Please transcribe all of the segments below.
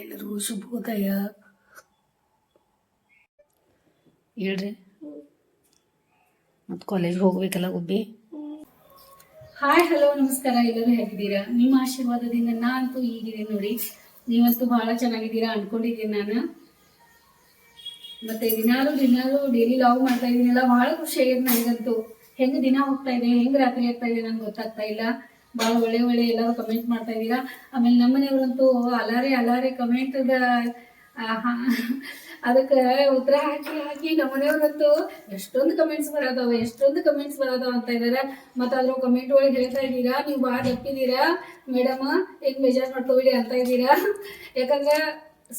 ಎಲ್ಲರಿಗೂ ಶುಭೋದಯ. ಹೇಳ್ರಿ. ಮತ್ತೆ ಕಾಲೇಜ್ ಹೋಗ್ಬೇಕಲ್ಲ ಗುಬ್ಬಿ? ಹಾಯ್ ಹಲೋ ನಮಸ್ಕಾರ, ಎಲ್ಲರೂ ಹೇಗಿದ್ದೀರಾ? ನಿಮ್ಮ ಆಶೀರ್ವಾದದಿಂದ ನಾನಂತೂ ಈಗಿದೆ ನೋಡಿ. ನೀವಂತೂ ಬಹಳ ಚೆನ್ನಾಗಿದ್ದೀರಾ ಅನ್ಕೊಂಡಿದ್ದೀನಿ ನಾನು. ಮತ್ತೆ ದಿನಾಲು ದಿನಾಲು ಡೈಲಿ ಲಾಗ್ ಮಾಡ್ತಾ ಇದೀನಲ್ಲ ಬಹಳ ಖುಷಿ ಆಗಿದೆ ನನಗಂತೂ. ಹೆಂಗ್ ದಿನ ಹೋಗ್ತಾ ಇದೆ, ಹೆಂಗ್ ರಾತ್ರಿ ಆಗ್ತಾ ಇದೆ ನನ್ಗೆ ಗೊತ್ತಾಗ್ತಾ ಇಲ್ಲ. ಬಹಳ ಒಳ್ಳೆ ಒಳ್ಳೆ ಎಲ್ಲರೂ ಕಮೆಂಟ್ ಮಾಡ್ತಾ ಇದ್ದೀರಾ. ಆಮೇಲೆ ನಮ್ಮನೆಯವ್ರಂತೂ ಅಲಾರೆ ಅಲಾರೆ ಕಮೆಂಟ್ ಅದಕ್ಕೆ ಉತ್ತರ ಹಾಕಿ ಹಾಕಿ ನಮ್ಮನೆಯವ್ರಂತೂ ಎಷ್ಟೊಂದು ಕಮೆಂಟ್ಸ್ ಬರೋದವ ಎಷ್ಟೊಂದು ಕಮೆಂಟ್ಸ್ ಬರೋದವ ಅಂತ ಇದಾರೆ ಮತ್ತೆ ಅದ್ರ ಕಮೆಂಟ್ ಒಳಗೆ ಹೇಳ್ತಾ ಇದ್ದೀರಾ? ನೀವು ಭಾಳ ದಪ್ಪಿದ್ದೀರಾ? ಮೇಡಮ್ ಹೆಂಗ್ ಮೆಜರ್ ಮಾಡ್ಕೋಬೇಡಿ ಅಂತ ಇದ್ದೀರಾ? ಯಾಕಂದ್ರೆ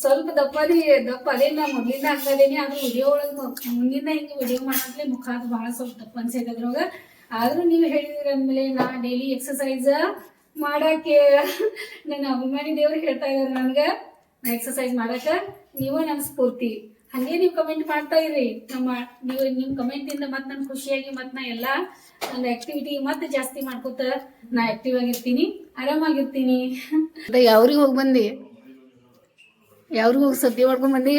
ಸ್ವಲ್ಪ ದಪ್ಪದಿ ದಪ್ಪ ಅದೇ ನಾ ಮೊದಲಿಂದ ಹಾಕಿದೀನಿ ಆದ್ರೆ ವಿಡಿಯೋ ಒಳಗೆ ಮುಂದಿನ ಹಿಂಗೆ ವಿಡಿಯೋ ಮಾಡಂತಲೇ ಮುಖ ಭಾಳ ಸ್ವಲ್ಪ ದಪ್ಪ ಅನ್ಸೈತೆ ಅದ್ರೊಳಗ. ಆದ್ರೂ ನೀವು ಹೇಳಿದಿರ ಅಂದ್ಮೇಲೆ ನಾ ಡೈಲಿ ಎಕ್ಸಸೈಸ್ ಮಾಡಕ್ಕೆ ನನ್ನ ಅಭಿಮಾನಿ ದೇವ್ರು ಹೇಳ್ತಾ ಇದಾರೆ ನನಗೆ. ನಾ ಎಕ್ಸಸೈಸ್ ಮಾಡಕ್ಕೆ ನೀವು ನನ್ನ ಸ್ಫೂರ್ತಿ. ಹಂಗೆ ನೀವು ಕಮೆಂಟ್ ಮಾಡ್ತಾ ಇರಿ. ನಮ್ಮ ನೀವು ನಿಮ್ಮ ಇಂದ ಮತ್ತೆ ನಾನು ಖುಷಿಯಾಗಿ ಮತ್ತೆ ನಾ ಎಲ್ಲಾ ನನ್ನ ಆಕ್ಟಿವಿಟಿ ಮತ್ತೆ ಜಾಸ್ತಿ ಮಾಡ್ಕೋತ ನಾ ಆಕ್ಟಿವ್ ಆಗಿರ್ತೀನಿ ಆರಾಮಾಗಿರ್ತೀನಿ. ಯಾವ್ರಿಗೆ ಹೋಗಿ ಬಂದಿ? ಯಾವ್ರಿಗೆ ಹೋಗಿ ಸದ್ಯ ಮಾಡ್ಕೊಂಡ್ ಬಂದಿ?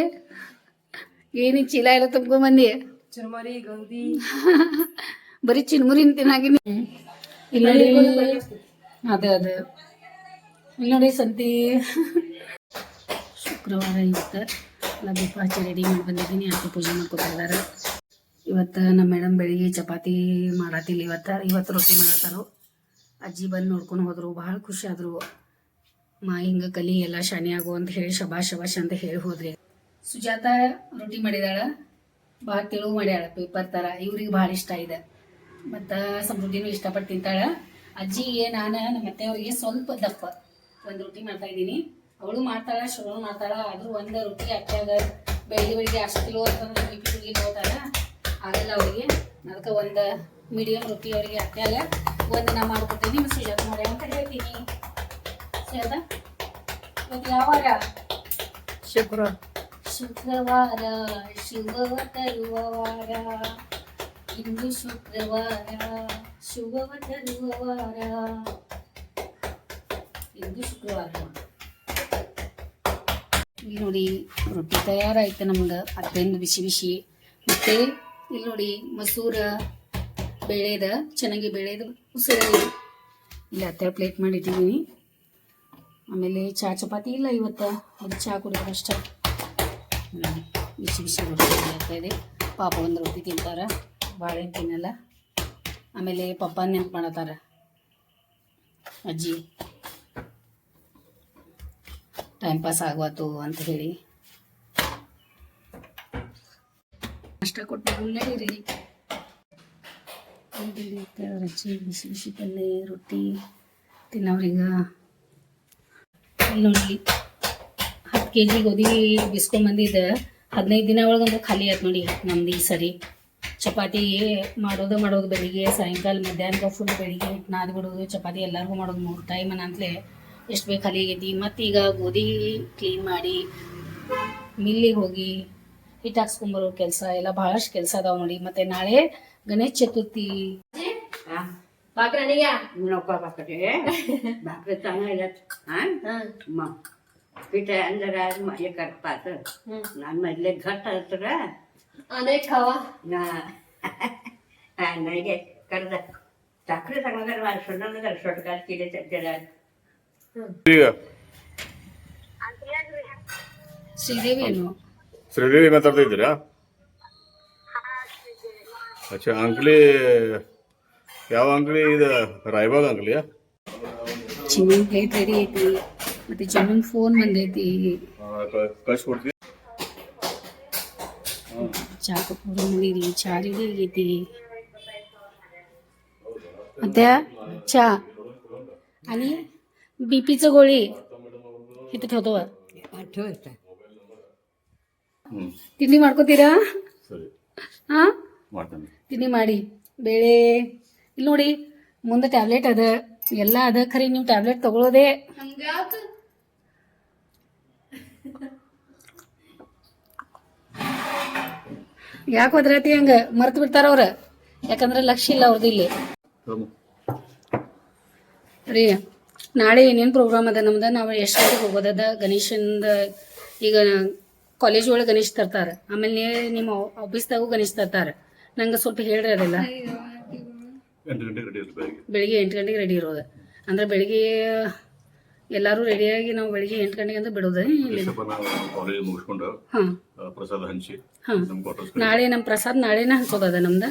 ಏನಿ ಚೀಲ ಎಲ್ಲ ತುಂಬ್ಕೊಂಡ್ ಬಂದಿ? ಚುರ್ಮರಿ ಗೌದಿ ಬರೀ ಚಿನ್ಮುರಿನ ತಿನ್ನಾಗಿನಿ. ಇಲ್ಲಿ ನೋಡಿ. ಅದೇ ಅದೇ. ಇಲ್ಲಿ ನೋಡಿ ಸಂತಿ. ಶುಕ್ರವಾರ ಇವತ್ತು ಎಲ್ಲ ಹಚ್ಚಿ ರೆಡಿ ಮಾಡಿ ಬಂದಿದ್ದೀನಿ. ಯಾಕೆ ಪೂಜೆ ಮಾಡ್ಕೊತಾರ ಇವತ್ತು ನಮ್ಮ ಮೇಡಮ್ ಬೆಳಿಗ್ಗೆ ಚಪಾತಿ ಮಾಡತ್ತಿಲ್ಲ ಇವತ್ತು ಇವತ್ತು ರೊಟ್ಟಿ ಮಾಡತ್ತಾರು ಅಜ್ಜಿ ಬಂದು ನೋಡ್ಕೊಂಡು ಹೋದರು. ಭಾಳ ಖುಷಿ ಆದರು. ಮಾ ಹಿಂಗೆ ಕಲಿ ಎಲ್ಲ ಶಾನೆ ಆಗು ಅಂತ ಹೇಳಿ ಶಬಾಷ್ ಶಬಾಷ್ ಅಂತ ಹೇಳಿ ಹೋದ್ರಿ. ಸುಜಾತ ರೊಟ್ಟಿ ಮಾಡಿದಾಳ. ಭಾಳ ತಿಳುವು ಮಾಡ್ಯಾಳ ಪೇಪರ್ ತರ. ಇವ್ರಿಗೆ ಭಾಳ ಇಷ್ಟ ಇದೆ. ಮತ್ತ ಸಮೃದ್ಧಿನೂ ಇಷ್ಟಪಟ್ಟು ತಿಂತಾಳ ಅಜ್ಜಿಗೆ ನಾನು ನಮ್ಮ ಅತ್ತೆಯವ್ರಿಗೆ ಸ್ವಲ್ಪ ದಪ್ಪ. ಒಂದು ರೊಟ್ಟಿ ಮಾಡ್ತಾ ಇದ್ದೀನಿ. ಅವಳು ಮಾಡ್ತಾಳ ಶುರು ಮಾಡ್ತಾಳ. ಆದ್ರೂ ಒಂದು ರೊಟ್ಟಿ ಅತ್ಯಾಗ ಬೆಳಿಗ್ಗೆ ಬೆಳಿಗ್ಗೆ ಅಷ್ಟು ಕಿಲೋ ಅಂತಂದ್ರೆ ಬಿ ಪಿ ಆಗಲ್ಲ ಅವರಿಗೆ. ಅದಕ್ಕೆ ಒಂದು ಮೀಡಿಯಂ ರೊಟ್ಟಿ ಅವರಿಗೆ ಅತ್ಯಾಗ ಒಂದು ನಾ ಮಾಡ್ಕೊತೀನಿ ಮತ್ತು ಸುಜಾತ ಮಾಡಿ ಅಂತ ಹೇಳ್ತೀನಿ. ಸುಜಾತ ಇವತ್ತು ಯಾವಾರ ಶುಕ್ರ ಶುಕ್ರವಾರ. ಶುಭವ ತರುವ ವಾರ. ಇಂದು ಶುಕ್ರವಾರ ಶುಭವ ಇಂದು ಶುಕ್ರವಾರ. ಇಲ್ಲಿ ನೋಡಿ ರೊಟ್ಟಿ ತಯಾರಾಯ್ತು ನಮ್ಗೆ. ಅದರಿಂದ ಬಿಸಿ ಬಿಸಿ. ಮತ್ತೆ ಇಲ್ಲಿ ನೋಡಿ ಮಸೂರ ಬೇಳೆದ, ಚೆನ್ನಾಗಿ ಬೇಳೆದು ಉಸಿರು ಇಲ್ಲಿ ಹತ್ತಿರ ಪ್ಲೇಟ್ ಮಾಡಿಟ್ಟಿದ್ದೀನಿ ಆಮೇಲೆ ಚಹಾ ಚಪಾತಿ ಇಲ್ಲ ಇವತ್ತು. ಅದು ಚಹಾ ಕುಡಿದ್ರೆ ಅಷ್ಟೇ. ಬಿಸಿ ಬಿಸಿ ರೊಟ್ಟಿ ಆಗ್ತಾ ಇದೆ. ಪಾಪ ಒಂದು ರೊಟ್ಟಿ ತಿಂತಾರ. ಬಾಳೆಹಣ್ಣು ತಿನ್ನಲ್ಲ ಆಮೇಲೆ ಪಪ್ಪ ನೆನ್ಪು ಮಾಡತ್ತಾರ ಅಜ್ಜಿ. ಟೈಮ್ ಪಾಸ್ ಆಗೋತು ಅಂತ ಹೇಳಿ. ಅಷ್ಟ ಕೊಟ್ಟು ನಡೀರಿ ರಜ್ಜಿ ಬಿಸಿ ಬಿಸಿ ಪಲ್ಲೆ, ರೊಟ್ಟಿ ತಿನ್ನೋರೀಗ ನೋಡಿ ಹತ್ತು ಕೆ ಜಿ ಗೋಧಿ ಬಿಸ್ಕೊಂಬಂದಿದ್ದ ಹದಿನೈದು ದಿನ ಒಳಗಂದ್ರೆ ಖಾಲಿ ಆಯ್ತು ನೋಡಿ ನಮ್ದು ಈ ಸರಿ. ಚಪಾತಿ ಮಾಡೋದು ಮಾಡೋದು ಬೆಳಿಗ್ಗೆ ಸಾಯಂಕಾಲ ಮಧ್ಯಾಹ್ನಕ್ಕೆ ಫುಲ್ ಬೆಳಿಗ್ಗೆ ಹಿಟ್ಟು ನಾದಿ ಬಿಡೋದು ಚಪಾತಿ ಎಲ್ಲರಿಗೂ ಮಾಡೋದು ಮೂರು ಟೈಮ್ ಅಂತಲೇ ಎಷ್ಟು ಬೇಕು ಖಾಲಿ ಆಗೈತಿ. ಮತ್ತು ಈಗ ಗೋಧಿ ಕ್ಲೀನ್ ಮಾಡಿ ಮಿಲ್ಲಿಗೆ ಹೋಗಿ ಹಿಟ್ಟು ಹಾಕ್ಸ್ಕೊಂಬರೋ ಕೆಲಸ ಎಲ್ಲ ಭಾಳಷ್ಟು ಕೆಲಸ ಅದಾವ ನೋಡಿ. ಮತ್ತು ನಾಳೆ ಗಣೇಶ ಚತುರ್ಥಿ. ಅಂದ್ರೆ ನಾನು ಮೊದಲೇ ಘಟ್ ಹತ್ರ आहे हा मग पीठ अंदर आज हे करतात आणि मधले घट तर अनेक खावा नाही घे कर टाकले सगळं कर मला सोडलं तर शॉर्टकट केले त्याला ಈಗ ಶ್ರೀದೇವಿ ಏನು ಶ್ರೀದೇವಿ ಮಾತಾಡ್ತಾ ಇದ್ದೀರಾ ಅಚ್ಚಾ ಅಂಕ್ಲಿ ಯಾವ ಅಂಕ್ಲಿ ಇದು ರಾಯಬಾಗ್ ಅಂಕ್ಲಿಯಾ ಚಿನ್ನನ್ ಪ್ಲೇಟ್ ರೆಡಿ ಐತಿ ಮತ್ತೆ ಚಿನ್ನನ್ ಫೋನ್ ಬಂದೈತಿ ಕಳ್ಸ್ಕೊಡ್ತೀನಿ ಚಾ ಕಪ್ಪು ಮಾಡಿರಿ ಚಾ ರೆಡಿ ಆಗೈತಿ ಮತ್ತೆ ಚಾ आणि बीपीचं गोळी इथं ठेवतो बघ. ठेवायचं ಹ್ಞೂ ತಿಂಡಿ ಮಾಡ್ಕೋತೀರಾ ಸರಿ ಹಾ ಮಾಡ್ತೇನೆ ತಿಂಡಿ ಮಾಡಿ ಬೇಳೆ ಇಲ್ಲಿ ನೋಡಿ ಮುಂದೆ ಟ್ಯಾಬ್ಲೆಟ್ ಅದ ಎಲ್ಲ ಅದ ಖರೀ ನೀವು ಟ್ಯಾಬ್ಲೆಟ್ ತಗೊಳ್ಳೋದೇ ಯಾಕೆ ಹೋದ್ರತಿ ಹಂಗ ಮರ್ತು ಬಿಡ್ತಾರ ಅವ್ರ? ಯಾಕಂದ್ರೆ ಲಕ್ಷ ಇಲ್ಲ ಅವ್ರದ್ದು ಇಲ್ಲಿ. ರೀ ನಾಳೆ ಏನೇನು ಪ್ರೋಗ್ರಾಮ್ ಅದ ನಮ್ದು? ನಾವು ಎಷ್ಟು ಗಂಟೆಗೆ ಹೋಗೋದದ ಗಣೇಶಂದ ಈಗ ಕಾಲೇಜ್ ಒಳಗೆ ಗಣೇಶ್ ತರ್ತಾರೆ. ಆಮೇಲೆ ನಿಮ್ಮ ಆಫೀಸ್ದಾಗೂ ಗಣೇಶ್ ತರ್ತಾರೆ. ನಂಗೆ ಸ್ವಲ್ಪ ಹೇಳ್ರಿ ಅದೆಲ್ಲ. ಬೆಳಿಗ್ಗೆ. ಎಂಟು ಗಂಟೆಗೆ ರೆಡಿ ಇರೋದು. ಅಂದ್ರೆ ಬೆಳಿಗ್ಗೆ ಎಲ್ಲರೂ ರೆಡಿಯಾಗಿ ನಾವು ಬೆಳಿಗ್ಗೆ ಎಂಟು ಗಂಟೆಗೆ ಅಂತ ಬಿಡೋದು. ಮುಗಿಸ್ಕೊಂಡು ಹಾಂ. ಪ್ರಸಾದ ಹಂಚಿ ನಾಳೆ ನಮ್ಮ ಪ್ರಸಾದ ನಾಳೆನ ಹಂಚೋದದ ನಮ್ದು?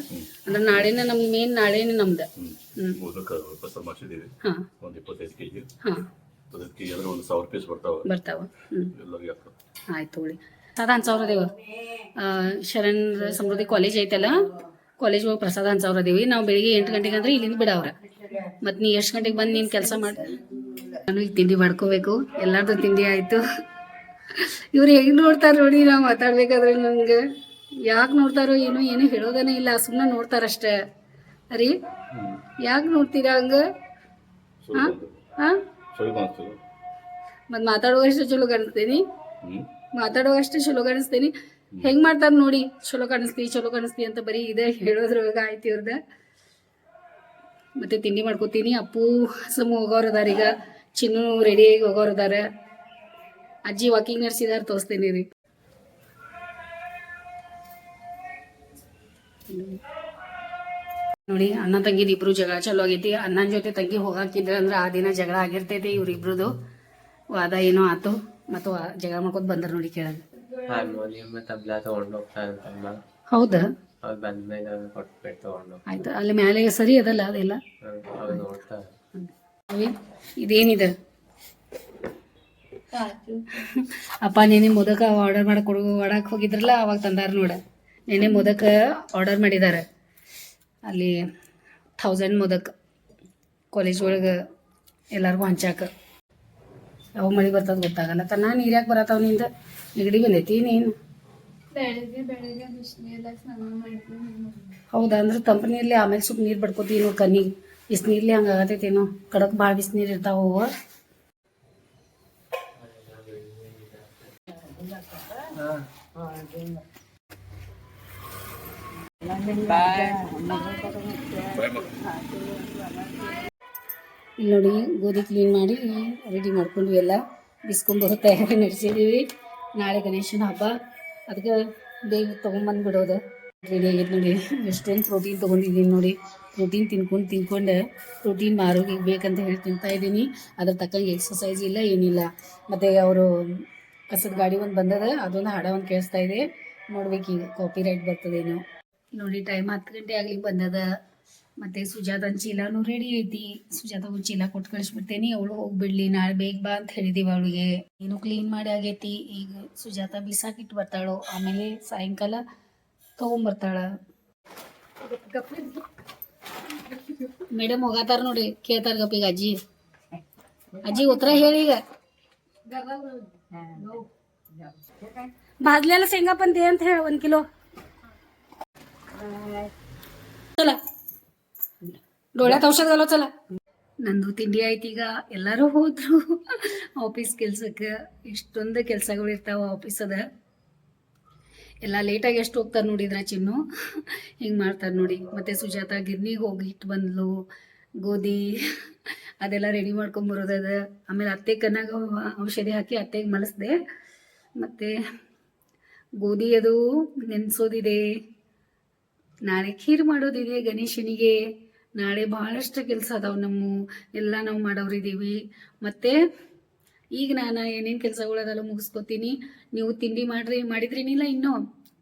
ಅಂದ್ರೆ ನಾಳೆನ ನಮ್ಮ ಮೇನ್ ನಾಳೆನೇ ನಮ್ದು. ಪ್ರಸಾದ ಮಾಡಿಸಿದ್ದೀವಿ. ಒಂದು ಇಪ್ಪತ್ತೈದು ಕೆ ಜಿ ಹಾಂ ಒಂದು ಸಾವಿರ ಪೀಸ್ ಬರ್ತಾವೆ. ಬರ್ತಾವ. ಆಯ್ತು ತಗೊಳ್ಳಿ ಪ್ರಸಾದ ಹಂಚವ್ರ ದೇವ ಶರಣ್ ಸಮೃದ್ಧಿ ಕಾಲೇಜ್ ಐತಲ್ಲ? ಕಾಲೇಜ್ ಹೋಗಿ ಪ್ರಸಾದ ಹಂಚವ್ರ ದೇವಿ ನಾವು ಬೆಳಿಗ್ಗೆ ಎಂಟು ಗಂಟೆಗೆ ಅಂದ್ರೆ ಇಲ್ಲಿಂದ ಬಿಡವ್ರ. ಮತ್ತು ನೀ ಎಷ್ಟು ಗಂಟೆಗೆ ಬಂದು ನೀನು ಕೆಲಸ ಮಾಡಿ ನಾನು ಈಗ ತಿಂಡಿ ಮಾಡ್ಕೋಬೇಕು. ಎಲ್ಲಾರ್ದು ತಿಂಡಿ ಆಯಿತು. ಇವ್ರು ಹೆಂಗೆ ನೋಡ್ತಾರೆ ನೋಡಿ ನಾವು ಮಾತಾಡ್ಬೇಕಾದ್ರೆ ನನಗೆ. ಯಾಕೆ ನೋಡ್ತಾರೋ ಏನು ಏನೂ ಹೇಳೋದೇನೆ ಇಲ್ಲ ಸುಮ್ಮನೆ ನೋಡ್ತಾರಷ್ಟೇ. ರೀ ಯಾಕೆ ನೋಡ್ತೀರಾ ಹಂಗೆ? ಹಾಂ? ಹಾಂ? ಮತ್ತು ಮಾತಾಡುವಷ್ಟು ಚಲೋ ಕಾಣಿಸ್ತೀನಿ. ಮಾತಾಡುವಷ್ಟು ಚಲೋ ಕಾಣಿಸ್ತೀನಿ. ಹೆಂಗ್ ಮಾಡ್ತಾರ ನೋಡಿ? ಚಲೋ ಕಾಣಿಸ್ತಿ ಚಲೋ ಕಾಣಿಸ್ತಿ ಅಂತ ಬರೀ ಇದೇ ಹೇಳೋದ್ರೊಳಗ ಆಯ್ತು ಇವ್ರದ. ಮತ್ತೆ ತಿಂಡಿ ಮಾಡ್ಕೋತೀನಿ. ಅಪ್ಪು ಸಮ ಹೋಗೋರು ಅದಾರ ಈಗ. ಚಿನ್ನು ರೆಡಿಯಾಗಿ ಹೋಗೋರು ಅದಾರ. ಅಜ್ಜಿ ವಾಕಿಂಗ್ ನಡ್ಸಿದಾರ ತೋರಿಸ್ತೀನಿ ರೀ. ನೋಡಿ ಅಣ್ಣ ತಂಗಿದ ಇಬ್ರು ಜಗಳ ಚಲೋ ಆಗೈತಿ. ಅಣ್ಣನ ಜೊತೆ ತಂಗಿ ಹೋಗಾಕಿದ್ರ ಅಂದ್ರೆ ಆ ದಿನ ಜಗಳ ಆಗಿರ್ತೈತಿ ಇವ್ರಿಬ್ರದು ವಾದ ಏನೋ ಆತು. ಮತ್ತು ಜಗಳ ಮಾಡ್ಕೊತ ಬಂದ್ರ ನೋಡಿ ಕೆಳಗೆ ಹಾರ್ಮೋನಿಯಂ ತಬ್ಲಾ ತಗೊಂಡು ಹೋಗ್ತಾ ಅಂತಮ್ಮ ಹೌದಾ? ಬಂದ್ಮೇಲೆ ತಗೊಂಡು ಆಯ್ತು ಅಲ್ಲಿ ಮೇಲೆ ಸರಿ ಅದಲ್ಲ ಅದೆಲ್ಲ? ನೋಡ್ತಾ ಇದೇನಿದೆ? ಅಪ್ಪ ನೆನೆ ಮೊದಕ ಆರ್ಡರ್ ಮಾಡಕ್ ಕೊಡು ಮಾಡಕ್ ಹೋಗಿದ್ರಲ್ಲ ಅವಾಗ ತಂದಾರ ನೋಡ. ನೆನೆ ಮೊದಕ ಆರ್ಡರ್ ಮಾಡಿದ್ದಾರೆ ಅಲ್ಲಿ ಥೌಸಂಡ್ ಮೊದಕ್ ಕಾಲೇಜ್ ಒಳಗೆ ಎಲ್ಲರಿಗೂ ಹಂಚಾಕ ಯಾವ ಮಳೆ ಬರ್ತದ ಗೊತ್ತಾಗಲ್ಲ. ತನ್ನ ನೀರ್ಯಾಕೆ ಬರತ್ತಾವ ನಿಂದ? ನೆಗಡಿ ಬಂದೈತಿ ನೀನು ಬೆಳಿಗ್ಗೆ ಬೆಳಿಗ್ಗೆ ಹೌದಾ? ಅಂದ್ರೆ ತಂಪು ನೀರ್ಲಿ ಆಮೇಲೆ ಸ್ವಲ್ಪ ನೀರು ಬಡ್ಕೋತೀವಿ ನೋಡಿ ಕಣ್ಣಿಗೆ ಬಿಸಿನೀರ್ಲಿ ಹಂಗೆ ಆಗತೈತೇನೋ ಕಡಕ್ ಭಾಳ ಬಿಸಿನೀರು ಇರ್ತಾವ ಇಲ್ಲಿ ನೋಡಿ, ಗೋಧಿ ಕ್ಲೀನ್ ಮಾಡಿ ರೆಡಿ ಮಾಡ್ಕೊಂಡ್ವಿ ಎಲ್ಲ. ಬಿಸ್ಕೊಂಬರೋ ತಯಾರಿ ನಡೆಸಿದ್ದೀವಿ ನಾಳೆ ಗಣೇಶನ ಹಬ್ಬ. ಅದಕ್ಕೆ ಬೇಗ ತೊಗೊಂಬಂದು ಬಿಡೋದು ರೆಡಿ ಆಗೈತೆ ನೋಡಿ, ಎಷ್ಟೊಂದು ಪ್ರೋಟೀನ್ ತೊಗೊಂಡಿದ್ದೀನಿ ನೋಡಿ. ಪ್ರೋಟೀನ್ ತಿನ್ಕೊಂಡು ತಿನ್ಕೊಂಡು ಪ್ರೋಟೀನ್ ಆರೋಗ್ಯಕ್ಕೆ ಬೇಕಂತ ಹೇಳಿ ತಿಂತಾ ಇದ್ದೀನಿ. ಅದ್ರ ತಕ್ಕಂಗೆ ಎಕ್ಸಸೈಸ್ ಇಲ್ಲ, ಏನಿಲ್ಲ. ಮತ್ತು ಅವರು ಕಸದ ಗಾಡಿ ಒಂದು ಬಂದದ, ಅದೊಂದು ಹಾಡ ಒಂದು ಕೇಳಿಸ್ತಾ ಇದೆ. ನೋಡ್ಬೇಕು ಈಗ ಕಾಪಿ ರೈಟ್ ಬರ್ತದೇನೋ. ನೋಡಿ ಟೈಮ್ ಹತ್ತು ಗಂಟೆ ಆಗ್ಲಿಕ್ಕೆ ಬಂದದ. ಮತ್ತೆ ಸುಜಾತನ ಚೀಲನೂ ರೆಡಿ ಐತಿ ಸುಜಾತ ಒಂದು ಚೀಲ ಕೊಟ್ಟು ಕಳಿಸ್ಬಿಡ್ತೇನೆ ಅವಳು ಹೋಗ್ಬಿಡ್ಲಿ ನಾಳೆ ಬೇಗ ಬಾ ಅಂತ ಹೇಳಿದೀವಿ ಅವಳಿಗೆ ಏನು ಕ್ಲೀನ್ ಮಾಡಿ ಆಗೈತಿ ಈಗ ಸುಜಾತ ಬಿಸಾಕಿಟ್ಟು ಬರ್ತಾಳು ಆಮೇಲೆ ಸಾಯಂಕಾಲ ತಗೊಂಬರ್ತಾಳ ಮೇಡಮ್ ಹೋಗತ್ತಾರ ನೋಡಿ ಕೇಳ್ತಾರ ಗಪ್ಪಿಗ ಅಜ್ಜಿ ಅಜ್ಜಿ ಉತ್ತರ ಹೇಳಿ ಈಗ ಭಾಜ್ಲೆಲ್ಲ ಶೇಂಗಾ ಪಂತಿ ಅಂತ ಹೇಳಿ ಒಂದು ಕಿಲೋ ಚಲ ಡೋಳ್ಯಾತ ಔಷಧ ಅಲ್ಲ ಚಲ. ನಂದು ತಿಂಡಿ ಆಯ್ತು ಈಗ. ಎಲ್ಲರೂ ಹೋದ್ರು. ಆಫೀಸ್ ಕೆಲ್ಸಕ್ಕೆ. ಇಷ್ಟೊಂದು ಕೆಲಸಗಳು ಇರ್ತಾವ ಅದ. ಎಲ್ಲ ಲೇಟಾಗಿ ಎಷ್ಟು ಹೋಗ್ತಾರೆ ನೋಡಿದ್ರ ಚಿನ್ನು. ಹಿಂಗೆ ಮಾಡ್ತಾರೆ ನೋಡಿ. ಮತ್ತೆ ಸುಜಾತ ಗಿರ್ನಿಗೆ ಹೋಗಿ ಇಟ್ಟು ಬಂದ್ಲು. ಗೋಧಿ ಅದೆಲ್ಲ ರೆಡಿ ಮಾಡ್ಕೊಂಬರೋದದ ಆಮೇಲೆ ಅತ್ತೆ ಕನ್ನಾಗ ಔಷಧಿ ಹಾಕಿ ಅತ್ತೆಗೆ ಮಲಸ್ದೆ. ಮತ್ತು ಗೋಧಿ ಅದು ನೆನೆಸೋದಿದೆ. ನಾಳೆ ಖೀರ್ ಮಾಡೋದಿದೆ ಗಣೇಶನಿಗೆ. ನಾಳೆ ಬಹಳಷ್ಟು ಕೆಲಸ ಅದಾವೆ ನಮ್ಮ ಎಲ್ಲ ನಾವು ಮಾಡೋರಿದ್ದೀವಿ ಮತ್ತು ಈಗ ನಾನು ಏನೇನು ಕೆಲಸಗಳದೆಲ್ಲ ಮುಗಿಸ್ಕೊತೀನಿ. ನೀವು ತಿಂಡಿ ಮಾಡ್ರಿ ಮಾಡಿದ್ರೇನಿಲ್ಲ ಇನ್ನೂ.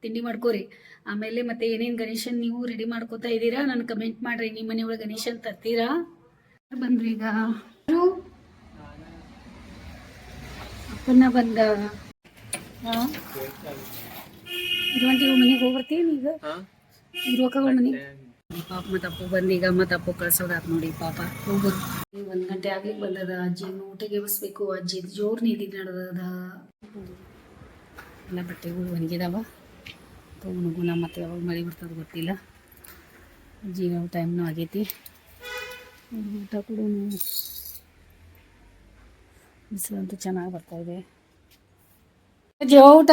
ತಿಂಡಿ ಮಾಡ್ಕೋರಿ. ಆಮೇಲೆ ಮತ್ತೆ ಏನೇನು ಗಣೇಶನ್ ನೀವು ರೆಡಿ ಮಾಡ್ಕೋತಾ ಇದ್ದೀರಾ? ನಾನು ಕಮೆಂಟ್ ಮಾಡ್ರಿ. ನಿಮ್ಮ ಮನೆಯೊಳಗೆ ಗಣೇಶನ್ ತರ್ತೀರಾ ಬಂದ್ರಿ ಈಗ? ಅಪ್ಪನ ಬಂದ. ಹಾಂ? ಇರುವಂಟಿಗೆ ಮನೆಗೆ ಹೋಗ್ಬರ್ತೀನಿ ಈಗ. ಇರುವಕ್ಕ ಮನೆ? ಪಾಪ ಮತ್ತೆ ಅಪ್ಪು ಬಂದು ಈಗ ಮತ್ತೆ ಅಪ್ಪು ಕಳ್ಸೋದಾತ್ ನೋಡಿ ಪಾಪ. ಹೋಗೋದು. ಒಂದ್ ಗಂಟೆ ಆಗ್ಲಿಕ್ಕೆ ಬಂದದ ಅಜ್ಜಿ ಊಟಕ್ಕೆ ಬಸ್ಬೇಕು ಅಜ್ಜಿ ಜೋರ್ ನೀತಿ ನಡೆದದ ಎಲ್ಲ ಬಟ್ಟೆಗಳು ಒಣಗಿದಾವ. ತೊಗೊಂಡು ಮತ್ತೆ ಯಾವಾಗ ಮಳೆ ಬರ್ತದೆ ಗೊತ್ತಿಲ್ಲ. ಅಜ್ಜಿ ಟೈಮ್ನೂ ಆಗೈತಿ. ಊಟ ಕೂಡ ಬಿಸಿಲಂತೂ ಚೆನ್ನಾಗಿ ಬರ್ತಾ ಇದೆ. ಅಜ್ಜಿ ಯಾವ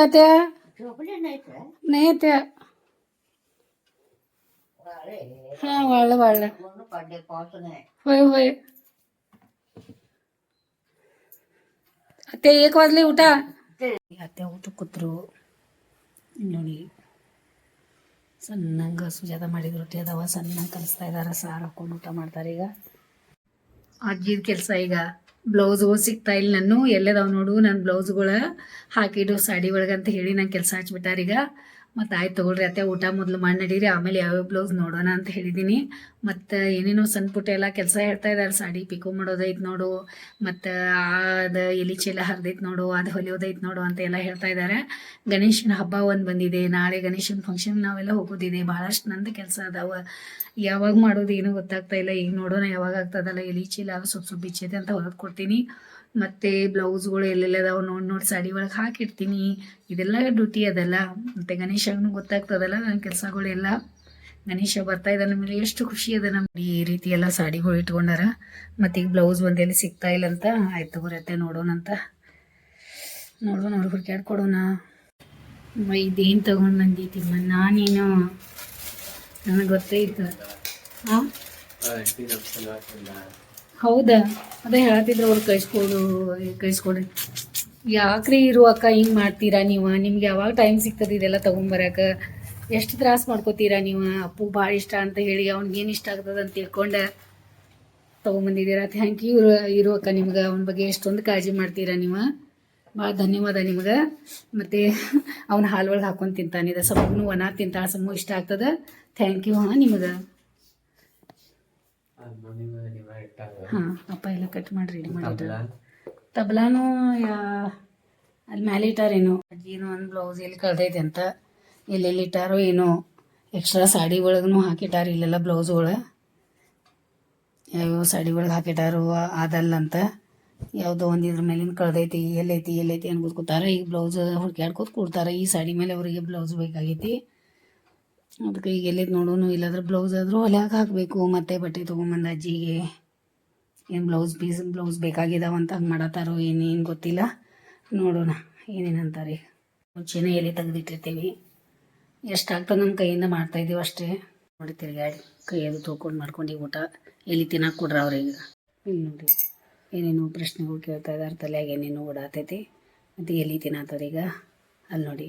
ਹਾਂ ਵੜ ਵੜ ਉਹਨੂੰ ಅತ್ತೆ ಏಕ್ ವಾಜ್ಲಿ ಊಟ? ಅತ್ತೆ ಊಟ ಕೂತ್ರು. ನೋಡಿ ಸಣ್ಣಂಗ ಸುಜಾತ ಮಾಡಿದ ರೊಟ್ಟಿ ಅದಾವ ಸಣ್ಣಂಗೆ ಕಲಿಸ್ತಾ ಇದಾರ ಸಾರ್ ಹಾಕೊಂಡು ಊಟ ಮಾಡ್ತಾರೆ ಈಗ. ಅಜ್ಜಿದ ಕೆಲಸ ಈಗ ಬ್ಲೌಸ್ ಸಿಗ್ತಾ ಇಲ್ಲ ನಾನು ಎಲ್ಲದಾವ ನೋಡು ನನ್ನ ಬ್ಲೌಸ್ಗಳ ಹಾಕಿಡು ಸಾಡಿ ಒಳಗಂತ ಹೇಳಿ ನಾನು ಕೆಲಸ ಹಚ್ಬಿಟ್ಟಾರೀಗ ಮತ್ತು ಆಯ್ತು ತಗೊಳ್ರಿ ಅತ್ತೆ, ಊಟ ಮೊದಲು ಮಾಡಿ ನಡೀರಿ, ಆಮೇಲೆ ಯಾವ್ಯಾವ ಬ್ಲೌಸ್ ನೋಡೋಣ ಅಂತ ಹೇಳಿದ್ದೀನಿ ಮತ್ತು ಏನೇನೋ ಸಣ್ಣ ಪುಟ್ಟ ಎಲ್ಲ ಕೆಲಸ ಹೇಳ್ತಾ ಇದ್ದಾರೆ ಸಾಡಿ ಪಿಕೋ ಮಾಡೋದೈತೆ ನೋಡು, ಮತ್ತು ಅದು ಎಲಿ ಚೀಲ ಹರಿದೈತೆ ನೋಡು ಅದು ಹೊಲಿಯೋದೈತೆ ನೋಡು ಅಂತ ಎಲ್ಲ ಹೇಳ್ತಾ ಇದ್ದಾರೆ ಗಣೇಶನ ಹಬ್ಬ ಒಂದು ಬಂದಿದೆ, ನಾಳೆ ಗಣೇಶನ ಫಂಕ್ಷನ್ ನಾವೆಲ್ಲ ಹೋಗೋದಿದೆ ಭಾಳಷ್ಟು ನಂದು ಕೆಲಸ ಅದಾವ. ಯಾವಾಗ ಮಾಡೋದು ಏನೂ ಗೊತ್ತಾಗ್ತಾ ಇಲ್ಲ, ಈಗ ನೋಡೋಣ ಯಾವಾಗ ಆಗ್ತದಲ್ಲ ಎಲಿ ಚೀಲ ಸ್ವಲ್ಪ ಸ್ವಲ್ಪ ಬಿಚ್ಚೈತೆ ಅಂತ ಹೊಲದು ಕೊಡ್ತೀನಿ. ಮತ್ತು ಬ್ಲೌಸ್ಗಳು ಎಲ್ಲೆಲ್ಲ ಅದಾವ ನೋಡಿ ನೋಡಿ ಸಾಡಿ ಒಳಗೆ ಹಾಕಿರ್ತೀನಿ ಇದೆಲ್ಲ ಡ್ಯೂಟಿ ಅದಲ್ಲ. ಮತ್ತು ಗಣೇಶನೂ ಗೊತ್ತಾಗ್ತದಲ್ಲ ನನ್ನ ಕೆಲಸಗಳೆಲ್ಲ. ಗಣೇಶ ಬರ್ತಾ ಇದ್ದಾನೆ ಮೇಲೆ ಎಷ್ಟು ಖುಷಿ ಅದ ನಮ್ಗೆ. ಈ ರೀತಿ ಎಲ್ಲ ಸಾಡಿಗಳು ಇಟ್ಕೊಂಡಾರ. ಮತ್ತೆ ಈಗ ಬ್ಲೌಸ್ ಒಂದೆಲ್ಲಿ ಸಿಗ್ತಾ ಇಲ್ಲ ಅಂತ. ಆಯ್ತು ಬರತ್ತೆ ನೋಡೋಣ ಅಂತ. ನೋಡೋಣ ಅವ್ರಿಗೆ ಕೇಳ್ಕೊಡೋಣ ಕೊಡೋಣ. ಇದೇನು ತಗೊಂಡು ಬಂದೈತಿ ನಾನೇನು ನನಗೆ ಹಾಂ ಆಂಟಿ ನಮ್ಮ ಸಲುವಾಗಿಲ್ಲ ಹೌದಾ? ಅದೇ ಹೇಳತ್ತಿದ್ರು ಅವ್ರು ಕಳಿಸ್ಕೊಡು, ಕಳಿಸ್ಕೊಡ್ರಿ. ಯಾಕ್ರಿ ಇರು ಅಕ್ಕ, ಹಿಂಗೆ ಮಾಡ್ತೀರಾ ನೀವು? ನಿಮ್ಗೆ ಯಾವಾಗ ಟೈಮ್ ಸಿಗ್ತದೆ ಇದೆಲ್ಲ ತೊಗೊಂಬರಕ? ಎಷ್ಟು ತ್ರಾಸ ಮಾಡ್ಕೋತೀರಾ ನೀವು? ಅಪ್ಪು ಭಾಳ ಇಷ್ಟ ಅಂತ ಹೇಳಿ ಅವ್ನಿಗೇನು ಇಷ್ಟ ಆಗ್ತದೆ ಅಂತ ತಿಳ್ಕೊಂಡು ತೊಗೊಂಬಂದಿದ್ದೀರಾ? ಥ್ಯಾಂಕ್ ಯು ಇರು ಅಕ್ಕ ನಿಮ್ಗೆ. ಅವನ ಬಗ್ಗೆ ಎಷ್ಟೊಂದು ಕಾಳಜಿ ಮಾಡ್ತೀರಾ ನೀವು? ಭಾಳ ಧನ್ಯವಾದ ನಿಮ್ಗೆ. ಮತ್ತು ಅವ್ನ ಹಾಲು ಒಳಗೆ ಹಾಕೊಂಡು ತಿಂತಾನಿದೆ ಸಮೂ ಒಣ ತಿಂತಾಳೆ ಸಮೂ ಇಷ್ಟ ಆಗ್ತದೆ. ಥ್ಯಾಂಕ್ ಯು ಹಾಂ ನಿಮ್ಗೆ. ಹಾಂ ಅಪ್ಪ ಎಲ್ಲ ಕಟ್ ಮಾಡಿ ರೆಡಿ ಮಾಡಿದ್ರು ತಬಲಾ? ತಬ್ಲಾನು ಯಾ ಅಲ್ಲಿ ಮೇಲೆ ಇಟ್ಟಾರೇನು ಅಜ್ಜಿನೂ ಒಂದು ಬ್ಲೌಸ್ ಎಲ್ಲಿ ಕಳ್ದೈತೆ ಅಂತ. ಎಲ್ಲೆಲ್ಲಿ ಇಟ್ಟಾರೋ ಏನೋ. ಎಕ್ಸ್ಟ್ರಾ ಸಾಡಿ ಒಳಗೂ ಹಾಕಿಟ್ಟಾರ ಇಲ್ಲೆಲ್ಲ ಬ್ಲೌಸ್ಗಳು ಯಾವ್ಯಾವ ಸಾಡಿ ಒಳಗೆ ಹಾಕಿಟ್ಟಾರೋ ಅದಲ್ಲ ಅಂತ. ಯಾವುದೋ ಒಂದು ಇದ್ರ ಮೇಲಿನ ಕಳ್ದೈತಿ ಎಲ್ಲೈತಿ ಎಲ್ಲೈತಿ ಅನ್ಬೋದು ಕೂತಾರ. ಈಗ ಬ್ಲೌಸ್ ಹುಡ್ಕ್ಯಾಡ್ಕೋತ ಕೂಡ್ತಾರೆ. ಈ ಸಾಡಿ ಮೇಲೆ ಅವರಿಗೆ ಬ್ಲೌಸ್ ಬೇಕಾಗೈತಿ. ಅದಕ್ಕೆ ಈಗ ಎಲ್ಲೈತಿ ನೋಡೋನು ಇಲ್ಲಾಂದ್ರೆ ಬ್ಲೌಸ್ ಆದರೂ ಹೊಲ್ಯಾಕೆ ಹಾಕಬೇಕು. ಮತ್ತೆ ಬಟ್ಟೆ ತೊಗೊಂಬಂದು ಅಜ್ಜಿಗೆ. ಏನು ಬ್ಲೌಸ್ ಪೀಸ್ ಬ್ಲೌಸ್ ಬೇಕಾಗಿದಾವ ಅಂತ ಹಂಗೆ ಮಾಡತ್ತಾರೋ ಏನೇನು ಗೊತ್ತಿಲ್ಲ. ನೋಡೋಣ, ಏನೇನು ಅಂತಾರೆ. ಮುಂಚೆನೇ ಎಲೆ ತೆಗೆದಿಟ್ಟಿರ್ತೀವಿ. ಎಷ್ಟಾಗ್ತದೆ ನಮ್ಮ ಕೈಯಿಂದ ಮಾಡ್ತಾಯಿದ್ದೀವಿ ಅಷ್ಟೇ. ನೋಡಿ ತಿರುಗಾಡಿ ಕೈಯದು ತೊಗೊಂಡು ಮಾಡ್ಕೊಂಡು ಊಟ. ಎಲ್ಲಿ ತಿನ್ನಕ್ಕೆ ಕೊಡ್ರಿ ಅವ್ರಿಗೆ. ಇಲ್ಲಿ ನೋಡಿ, ಏನೇನು ಪ್ರಶ್ನೆಗಳು ಕೇಳ್ತಾ ಇದ್ದಾರೆ ತಲೆಯಾಗ ಏನೇನು ಓಡಾತೈತಿ. ಮತ್ತು ಎಲ್ಲಿ ತಿನ್ನತ್ತವ್ರೀಗ ಅಲ್ಲಿ ನೋಡಿ,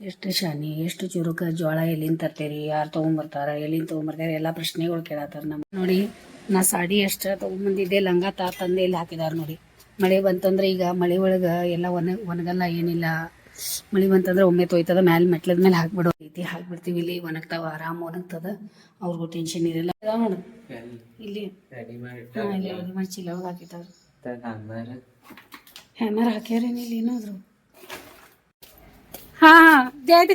ಎಷ್ಟು ಶಾನಿ, ಎಷ್ಟು ಚುರುಕ ಜೋಳ ಎಲ್ಲಿಂದ ತರ್ತೀರಿ, ಯಾರು ತೊಗೊಂಬರ್ತಾರ ಎಲ್ಲಿಂದ ತೊಗೊಂಬರ್ತಾರೆ, ಎಲ್ಲ ಪ್ರಶ್ನೆಗಳು ಕೇಳತ್ತಾರೆ ನಮ್ಮ ನೋಡಿ ನಾ ಸಾಡಿ ಎಷ್ಟು ತೊಗೊಂಬಂದಿದ್ದೆ ಲಂಗ ತಾ ತಂದೆ ಇಲ್ಲಿ ಹಾಕಿದಾರ ನೋಡಿ. ಮಳೆ ಬಂತಂದ್ರೆ ಈಗ ಮಳೆ ಒಳಗ ಎಲ್ಲ ಒಣ ಒಣಗಲ್ಲ ಏನಿಲ್ಲ. ಮಳೆ ಬಂತಂದ್ರೆ ಒಮ್ಮೆ ತೊಯ್ತದ ಮ್ಯಾಲ ಮೆಟ್ಲದ ಮೇಲೆ ಹಾಕ್ಬಿಡೋ. ರೀತಿ ಹಾಕ್ಬಿಡ್ತೀವಿ ಇಲ್ಲಿ ಒಣಗ್ತಾವ ಆರಾಮ್ ಒಣಗ್ತದ. ಅವ್ರಿಗೂ ಟೆನ್ಷನ್ ಇರಲ್ಲ. ನೋಡು. ಇಲ್ಲಿ. ರೆಡಿ ಮಾಡಿ ಹಾಕ್ಯಾರೇನು ಇಲ್ಲಿ ಏನಾದ್ರು? ಹಾ ದೇತಿ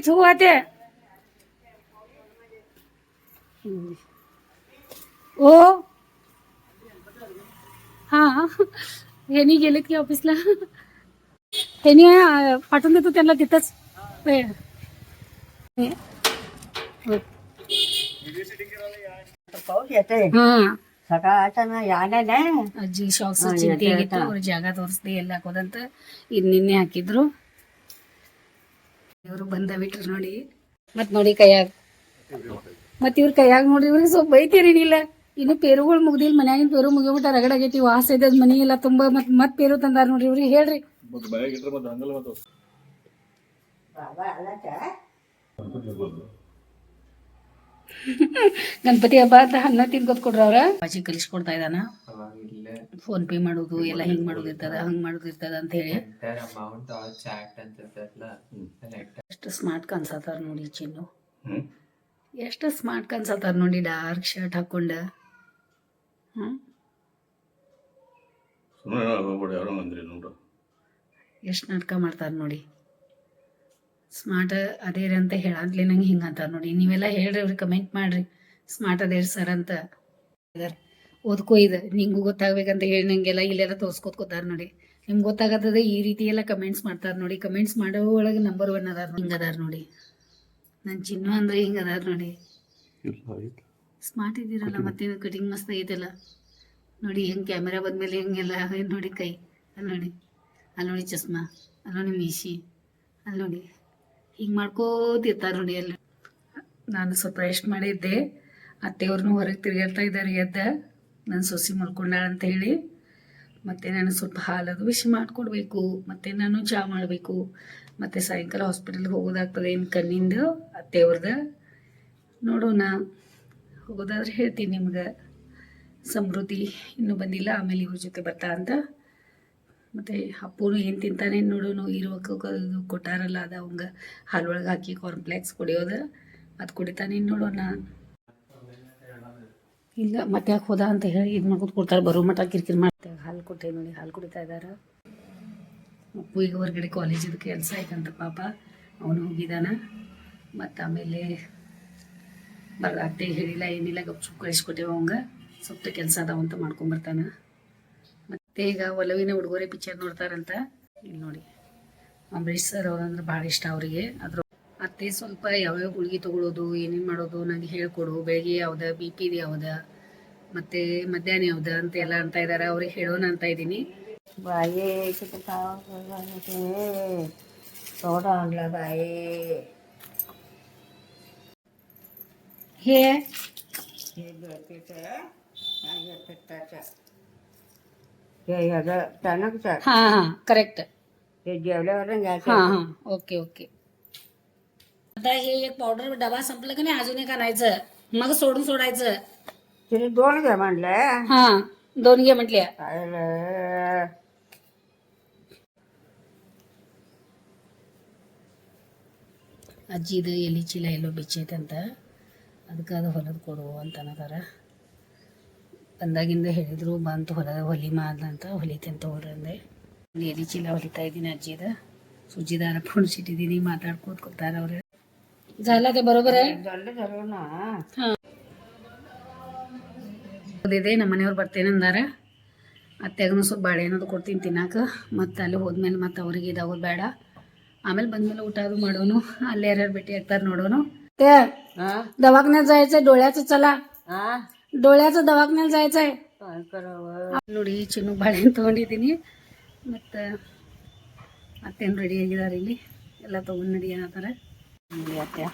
ಓ हां ह्यानी गेलेत की ऑफिसला ह्यानी अं, पाठवून देतो त्यांना तिथंच हे. हे. पाऊस येते हां सकाळचा ना याने ಅಜ್ಜಿ ಶಾಕ್ಸ್ ಹಾ, ಚಿಂತೆ ಎದೆ ಆಗಿತ್ತು ಆಯ್ತಾ? ಅವ್ರ ಜಾಗ ತೋರಿಸ್ದೆ ಎಲ್ಲ ಹಾಕೋದಂತ ಇದು ನಿನ್ನೆ ಹಾಕಿದ್ರು ಇವರು ಬಂದ ಬಿಟ್ರು ನೋಡಿ ಮತ್ ನೋಡಿ ಕೈಯಾಗ ಮತ್ ಇವ್ರ ಕೈಯಾಗ ನೋಡಿ ಇವ್ರಿಗೆ ಸ್ವಲ್ಪ ಬೈತೀರಿ ಇಲ್ಲ ಇನ್ನು ಪೇರುಗಳು ಮುಗ್ದಿಲ್ಲ ಮನ್ಯಾಗಿನ ಪೇರು ಮುಗಿಬಿಟ್ಟ ರಗಡಾಗೈತಿ ವಾಸ ಇದೆ ಮನಿ ಎಲ್ಲ ತುಂಬಾ ಮತ್ ಮತ್ ಪೇರು ತಂದಾರ ನೋಡ್ರಿ ಇವ್ರಿಗೆ. ಹೇಳ್ರಿ. ಗಣಪತಿ ಹಬ್ಬ ಅಂತ ಅನ್ನ ತಿನ್ಕೋತ್ ಕೊಡ್ರ ಅವ್ರ. ಬಾಜಿ ಕಲಿಸ್ಕೊಡ್ತಾ ಇದ್ದಾನ. ಅವಾಗ ಇಲ್ಲೇ ಫೋನ್ ಪೇ ಮಾಡೋದು ಎಲ್ಲ ಹಿಂಗ್ ಮಾಡೋದು ಇರ್ತದ ಹಂಗ್ ಮಾಡೋದು ಇರ್ತದ ಅಂತ ಹೇಳಿ. ಎಷ್ಟು ಸ್ಮಾರ್ಟ್ ಕಾಣಿಸತ್ತಾರ ನೋಡಿ ಚಿನ್ನು. ಎಷ್ಟು ಸ್ಮಾರ್ಟ್ ಕಾಣಿಸತ್ತಾರ ನೋಡಿ ಡಾರ್ಕ್ ಶರ್ಟ್ ಹಾಕೊಂಡ. ಸುಮ್ಮನೆ ಹೋಗ್ಬೇಡಿ ಯಾರೋ ಮಂದ್ರಿ ನೋಡ್ರಿ ಎಷ್ಟು ನಾಟಕ ಮಾಡ್ತಾರೆ ನೋಡಿ. ಸ್ಮಾರ್ಟ್ ಅದೇರಿ ಅಂತ ಹೇಳಾಗ್ಲಿ ನಂಗೆ ಹಿಂಗೆ ಅಂತಾರೆ ನೋಡಿ. ನೀವೆಲ್ಲ ಹೇಳ್ರಿ ಅವ್ರಿಗೆ ಕಮೆಂಟ್ ಮಾಡ್ರಿ. ಸ್ಮಾರ್ಟ್ ಅದೇರಿ ಸರ್ ಅಂತ. ಓದ್ಕೋ ಇದು ನಿಂಗೂ ಗೊತ್ತಾಗ್ಬೇಕಂತ ಹೇಳಿ ನಂಗೆಲ್ಲ ಇಲ್ಲೆಲ್ಲ ತೋರ್ಸ್ಕೊತ ಕೂತಾರ ನೋಡಿ. ನಿಮ್ಗೆ ಗೊತ್ತಾಗತ್ತದ ಈ ರೀತಿ ಎಲ್ಲ ಕಮೆಂಟ್ಸ್ ಮಾಡ್ತಾರೆ ನೋಡಿ. ಕಮೆಂಟ್ಸ್ ಮಾಡೋ ಒಳಗೆ ನಂಬರ್ ಒನ್ ಅದಾರ ಹಿಂಗೆ ಅದಾರ ನೋಡಿ. ನನ್ನ ಚಿನ್ನ ಅಂದ್ರೆ ಹಿಂಗೆ ಅದಾರ ನೋಡಿ. ಸ್ಮಾರ್ಟ್ ಇದ್ದೀರಲ್ಲ ಮತ್ತೆ ಕಟಿಂಗ್ ಮಸ್ತ್ ಐತಲ್ಲ ನೋಡಿ ಹೆಂಗೆ ಕ್ಯಾಮೆರಾ ಬಂದ್ಮೇಲೆ ಹೆಂಗೆಲ್ಲ ಏನ್ ನೋಡಿ ಕೈ. ಅಲ್ಲಿ ನೋಡಿ. ಅಲ್ಲಿ ನೋಡಿ ಚಸ್ಮಾ. ಅಲ್ಲಿ ನೋಡಿ ಮೀಸಿ ಅಲ್ಲಿ ನೋಡಿ. ಹಿಂಗೆ ಮಾಡ್ಕೋತಿರ್ತಾರೆ ನೋಡಿ ಅಲ್ಲಿ ನಾನು ಸ್ವಲ್ಪ ರೆಸ್ಟ್ ಮಾಡಿದ್ದೆ. ಅತ್ತೆಯವ್ರನ್ನೂ ಹೊರಗೆ ತಿರುಗಾಡ್ತಾ ಇದ್ದಾರೆ ಎದ್ದ. ನನ್ನ ಸೊಸಿ ಮಲ್ಕೊಂಡಾಳ ಅಂತ ಹೇಳಿ. ಮತ್ತು ನಾನು ಸ್ವಲ್ಪ ಹಾಲದು ಬಿಸಿ ಮಾಡಿಕೊಡ್ಬೇಕು. ಮತ್ತು ನಾನು ಚಹಾ ಮಾಡಬೇಕು. ಮತ್ತು ಸಾಯಂಕಾಲ ಹಾಸ್ಪಿಟಲ್ಗೆ ಹೋಗೋದಾಗ್ತದೆ ಏನು ಕಣ್ಣಿಂದು ಅತ್ತೆಯವ್ರದ್ದು ನೋಡೋಣ. ಹೋಗೋದಾದ್ರೆ ಹೇಳ್ತೀನಿ ನಿಮ್ಗೆ. ಸಮೃದ್ಧಿ ಇನ್ನೂ ಬಂದಿಲ್ಲ, ಆಮೇಲೆ ಇವ್ರ ಜೊತೆ ಬರ್ತಾ ಅಂತ. ಮತ್ತು ಅಪ್ಪನು ಏನು ತಿಂತಾನೆ ನೋಡೋನು ಇರುವಕ್ಕೆ ಕೊಟ್ಟಾರಲ್ಲ, ಅದು ಅವಂಗ ಹಾಲೊಳಗೆ ಹಾಕಿ ಕಾರ್ನ್ಫ್ಲೆಕ್ಸ್ ಕುಡಿಯೋದು, ಅದು ಕುಡಿತಾನೆ ನೋಡೋಣ. ಇಲ್ಲ, ಮತ್ತೆ ಯಾಕೆ ಹೋದ ಅಂತ ಹೇಳಿ ಇದು ಮಾಡ್ಕೊತ ಕೊಡ್ತಾರೆ, ಬರೋ ಮಟ್ಟ ಕಿರಿಕಿರಿ ಮಾಡ್ತೇವೆ ಹಾಲು ಕೊಟ್ಟೆ ನೋಡಿ, ಹಾಲು ಕುಡಿತಾ ಇದ್ದಾರೆ ಅಪ್ಪು ಈಗ ಹೊರಗಡೆ ಕಾಲೇಜಿದ ಕೆಲಸ ಆಯ್ತಂತ ಪಾಪ, ಅವನು ಹೋಗಿದ್ದಾನ ಮತ್ತು ಆಮೇಲೆ ಬರಲ್ಲ ಅತ್ತೆ ಹೇಳಿಲ್ಲ, ಏನಿಲ್ಲ ಚುಕ್ಕ ಕಳಿಸ್ಕೊಟ್ಟೇವ ಅವಂಗ. ಸ್ವಲ್ಪ ಕೆಲಸ ಅದಾವ ಅಂತ ಮಾಡ್ಕೊಂಬರ್ತಾನೆ ಮತ್ತೆ ಈಗ ಒಲವಿನ ಉಡುಗೊರೆ ಪಿಕ್ಚರ್ ನೋಡ್ತಾರಂತ. ಇಲ್ಲಿ ನೋಡಿ. ಅಂಬರೀಷ್ ಸರ್ ಅವ್ರಂದ್ರೆ ಭಾಳ ಇಷ್ಟ ಅವರಿಗೆ. ಅದ್ರ ಅತ್ತೆ ಸ್ವಲ್ಪ ಯಾವ್ಯಾವ ಗುಳಿಗೆ ತಗೊಳ್ಳೋದು ಏನೇನು ಮಾಡೋದು ನನಗೆ ಹೇಳ್ಕೊಡು. ಬೆಳಗ್ಗೆ ಯಾವ್ದ ಬಿ ಪಿ ಯಾವ್ದ, ಮತ್ತೆ ಮಧ್ಯಾಹ್ನ ಯಾವ್ದು ಅಂತ ಎಲ್ಲ ಅಂತ ಇದ್ದಾರೆ ಅವ್ರಿಗೆ ಹೇಳೋಣ ಅಂತ ಇದ್ದೀನಿ. ಬಾಯೇ ಸೋಡಾ ಅನ್ಲ ಬಾಯೇ. हे हे गळपीठ आहे पित्ताचं हे ह्याचं टणकचं हां हां करेक्ट हे जेवल्यावर घ्यायचं हां हां ओके ओके आता हे एक पावडर डबा संपलं का नाही अजून एक आणायचं मग सोडून सोडायचं तिने दोन घ्या म्हणलं हां दोन घे म्हटल्या काय ಅಜ್ಜಿದು ಎಲೆ ಚೀಲ ಎಲ್ಲೋ ಬಿಚ್ಚೈತೆ ಅಂತ ಅದಕ್ಕೆ ಅದು ಹೊಲದ ಕೊಡು ಅಂತ ಅನ್ನದಾರ. ಬಂದಾಗಿಂದ ಹೇಳಿದರು ಬಂತು ಹೊಲ ಹೊಲಿ ಮಾಡ್ದಂತ ಹೊಲಿತೇನೆ ತೊಗೊಳ್ರಿ ಅಂದೆ. ನೇರಿ ಚೀಲ ಹೊಲಿತಾ ಇದ್ದೀನಿ ಅಜ್ಜಿದ ಸುಜ್ಜಿದಾರ ಪುಣ್ಸಿಟ್ಟಿದ್ದೀನಿ ಮಾತಾಡ್ಕೋತ ಕೂತಾರ ಅವ್ರೆ. ಜಾಲದ ಬರೋಬರ ಇದೆ ನಮ್ಮ ಮನೆಯವ್ರು ಬರ್ತೇನೆ ಅಂದಾರ. ಅತ್ತೆಗೂ ಸ್ವಲ್ಪ ಬಾಳೆ ಏನಾದ್ರು ಕೊಡ್ತೀನಿ ತಿನ್ನಾಕ. ಮತ್ತೆ ಅಲ್ಲಿ ಹೋದ್ಮೇಲೆ ಮತ್ತೆ ಅವ್ರಿಗೆ ಇದಾಗೋದು ಬೇಡ. ಆಮೇಲೆ ಬಂದ್ಮೇಲೆ ಊಟ ಅದು ಮಾಡೋನು. ಅಲ್ಲೇ ಯಾರ್ಯಾರು ಭೇಟಿ ಆಗ್ತಾರೆ ನೋಡೋನು. ते हा दवाखान्यात जायचंय डोळ्याचं चला हा डोळ्याचं दवाखान्यात जायचंय काय करावं ನೋಡಿ ಚಿನ್ನು ಬಾಳೆಹಣ್ಣು ತೊಗೊಂಡಿದ್ದೀನಿ ಮತ್ತು ಅತ್ತೇನು ರೆಡಿ ಆಗಿದ್ದಾರೆ ಇಲ್ಲಿ ಎಲ್ಲ ತೊಗೊಂಡು ನಡಿ ಅನ್ನತ್ತಾರ ನೋಡಿ ಅತ್ತೆ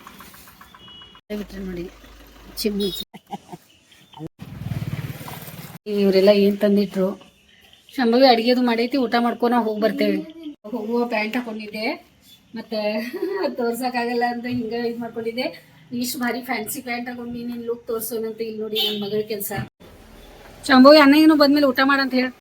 ಬಿಟ್ರೆ ನೋಡಿ ಚಿಮ್ಮು ಇವರೆಲ್ಲ ಏನು ತಂದಿಟ್ರು ಶಂಭವಿ ಅಡುಗೆದು ಮಾಡೈತಿ ಊಟ ಮಾಡ್ಕೊನ ಹೋಗಿ ಬರ್ತೇವೆ ಹೋಗುವ ಪ್ಯಾಂಟ್ ಹಾಕೊಂಡಿದ್ದೆ ಮತ್ತು ಆಗಲ್ಲ ಅಂತ ಹಿಂಗ ಇದು ಮಾಡ್ಕೊಂಡಿದ್ದೆ. ಇಷ್ಟು ಭಾರಿ ಫ್ಯಾನ್ಸಿ ಪ್ಯಾಂಟ್ ಹಾಕೊಂಡು ನೀನು ಲುಕ್ ತೋರ್ಸೋನಂತ ಇಲ್ಲಿ ನೋಡಿ ನನ್ನ ಮಗಳ ಕೆಲಸ. ಶಂಭವಿ ಅನ್ನ ಏನು ಬಂದ್ಮೇಲೆ ಊಟ ಮಾಡ ಅಂತ ಹೇಳಿ.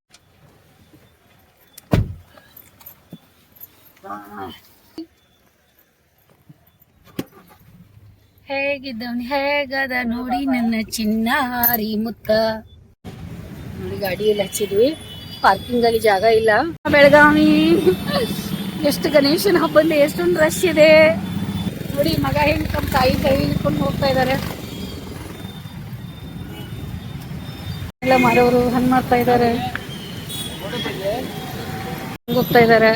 ಹೇಗಿದ್ದವನು ಹೇಗದ ನೋಡಿ ನನ್ನ ಚಿನ್ನಾರಿ ಮುತ್ತ. ನೋಡಿ ಗಾಡಿಯಲ್ಲಿ ಹಚ್ಚಿದ್ವಿ. ಪಾರ್ಕಿಂಗ್ ಅಲ್ಲಿ ಜಾಗ ಇಲ್ಲ. ಬೆಳಗಾವಿ. ಎಷ್ಟು ಗಣೇಶನ ಹಬ್ಬದಲ್ಲಿ ಎಷ್ಟೊಂದು ರಶ್ ಇದೆ. ನೋಡಿ, ಮಗ ಹೆಂಗ್ ತಮ್ಮ ತಾಯಿ ಕೈ ಹಿಡ್ಕೊಂಡು ಹೋಗ್ತಾ ಇದ್ದಾರೆ. ಎಲ್ಲ ಮಾಡೋರು ಹಣ್ಣು ಮಾಡ್ತಾ ಇದ್ದಾರೆ. ಹೋಗ್ತಾ ಇದ್ದಾರೆ.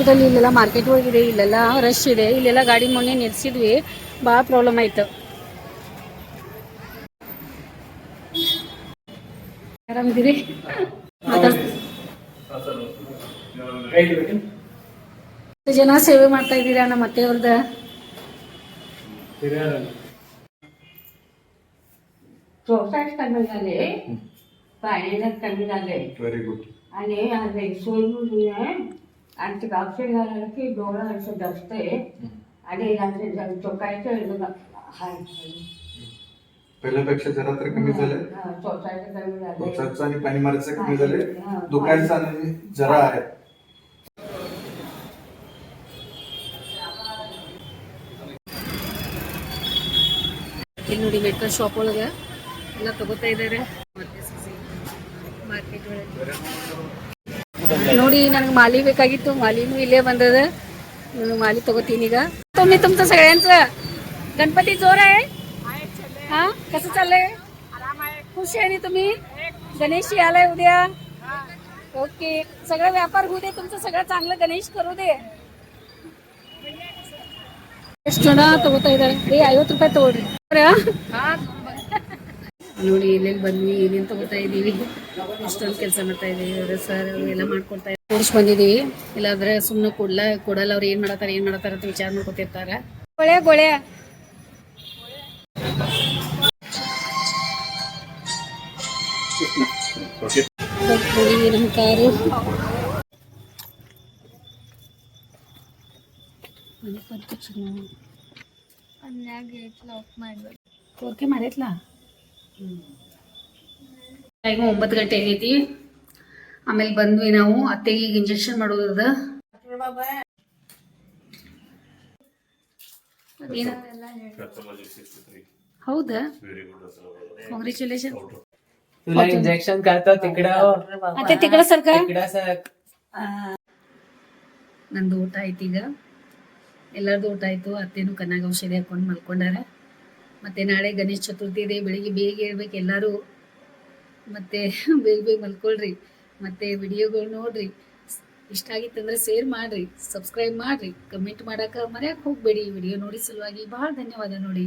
ಇಲ್ಲೆಲ್ಲ ಮಾರ್ಕೆಟ್ ಹೋಗಿದೆ, ಇಲ್ಲೆಲ್ಲ ರಶ್ ಇದೆ, ಇಲ್ಲೆಲ್ಲ ಗಾಡಿ ಮೊನ್ನೆ ನಿಲ್ಸಿದ್ವಿ. ಭಾಳ ಪ್ರಾಬ್ಲಮ್ ಆಯ್ತು. ಆರಾಮದಿರಿ ಮಾತಾಡ್- ಎಷ್ಟು ಜನ ಸೇವೆ ಮಾಡ್ತಾ ಇದ್ದೀರಾ ನಮ್ಮ ಅತ್ತೆಯವ್ರದ चोसाच कमी झाले पाण्याला कमी झाले व्हेरी गुड आणि आज सोडून आणि ते औषध घालायला की डोळा असं दसतंय आणि रात्री जर चोकायचं हाय पहिल्यापेक्षा जरा तर कमी झालंय चोचायचं कमी झालं पोचायचं आणि पाणी मारायचं कमी झाले हा. दुखायचं आणि जरा आहे ಇಲ್ಲಿ ಮೇಕಪ್ ಶಾಪ್ ಒಳಗೆ ಎಲ್ಲ ತಗೋತಾ ಇದ್ದಾರೆ ಮಾರ್ಕೆಟ್ ಒಳಗೆ ನೋಡಿ ನನಗೆ ಮಾಲಿ ಬೇಕಾಗಿತ್ತು ಮಾಲಿನೂ ಇಲ್ಲೇ ಬಂದದ माली तगोतीन गा तुम्ही तुमचं सगळ्यांचं. गणपती जोर आहे? हा? कसं चाललंय? खुश आहे तुम्ही? गणेश आलाय उद्या. ओके. सगळा व्यापार होऊ दे. तुमचं सगळं चांगलं गणेश करू दे. ಎಷ್ಟು ಜನ ತಗೋತಾ ಇದ್ದಾರೆ? ಏ ಐವತ್ತು ರೂಪಾಯಿ ತಗೊಳ್ರಿ. ನೋಡಿ ಇಲ್ಲಿ ಬಂದ್ವಿ ಏನೇನ್ ತಗೋತಾ ಇದೀವಿ. ಇಷ್ಟೊಂದು ಕೆಲಸ ಮಾಡ್ತಾ ಇದೀವಿ. ಸರ್ ಎಲ್ಲ ಮಾಡ್ಕೊಡ್ತಾ ಇದ್ದೀವಿ ತೋರಿಸ್ ಬಂದಿದ್ದೀವಿ. ಇಲ್ಲಾಂದ್ರೆ ಸುಮ್ಮನೆ ಕೊಡ್ಲ ಕೊಡಲ್ಲ ಅವ್ರು ಏನು ಮಾಡತ್ತಾರ ಏನು ಮಾಡತ್ತಾರ ಅಂತ ವಿಚಾರ ಮಾಡ್ಕೊತಿರ್ತಾರೆ. ಗೊಳೆ ಗೊಳೆ. ನಮ್ಮ ಕಾರು. ಮನೆ ಬಂತು ಚಿನ್ನ ಅನ್ಯಾಗ ಗೇಟ್ ಲಾಕ್ ಮಾಡ್ಬೇಕು ಓಕೆ ಮಾಡೈತ್ಲಾ ಟೈಮು ಒಂಬತ್ತು ಗಂಟೆ ಆಗೈತಿ ಆಮೇಲೆ ಬಂದ್ವಿ ನಾವು ಅತ್ತೆಗೆ ಈಗ ಇಂಜೆಕ್ಷನ್ ಮಾಡೋದದ ಏನ ಹೌದಾ ಕಾಂಗ್ರ್ಯಾಚುಲೇಷನ್ तुला इंजेक्शन करतो तिकडं ಅತ್ತೆ ತಿಗಳ ಸರ್ಕ तिकडं सर ನಂದು ಊಟ ಆಯ್ತು ಈಗ ಎಲ್ಲರದು ಊಟ ಆಯ್ತು, ಅತ್ತೇನು ಕನ್ನಾಗ ಔಷಧಿ ಹಾಕೊಂಡು ಮಲ್ಕೊಂಡಾರ. ಮತ್ತೆ ನಾಳೆ ಗಣೇಶ ಚತುರ್ಥಿ ಇದೆ, ಬೆಳಿಗ್ಗೆ ಬೇಗ ಹೇಳ್ಬೇಕು ಎಲ್ಲರೂ. ಮತ್ತೆ ಬೇಗ ಬೇಗ ಮಲ್ಕೊಳ್ರಿ, ಮತ್ತೆ ವಿಡಿಯೋಗಳು ನೋಡ್ರಿ. ಇಷ್ಟ ಆಗಿತ್ತಂದ್ರೆ ಶೇರ್ ಮಾಡ್ರಿ, ಸಬ್ಸ್ಕ್ರೈಬ್ ಮಾಡ್ರಿ, ಕಮೆಂಟ್ ಮಾಡಕ್ಕೆ ಮರ್ಯಾಕೆ ಹೋಗ್ಬೇಡಿ. ವಿಡಿಯೋ ನೋಡಿ ಸಲುವಾಗಿ ಭಾಳ ಧನ್ಯವಾದ ನೋಡಿ.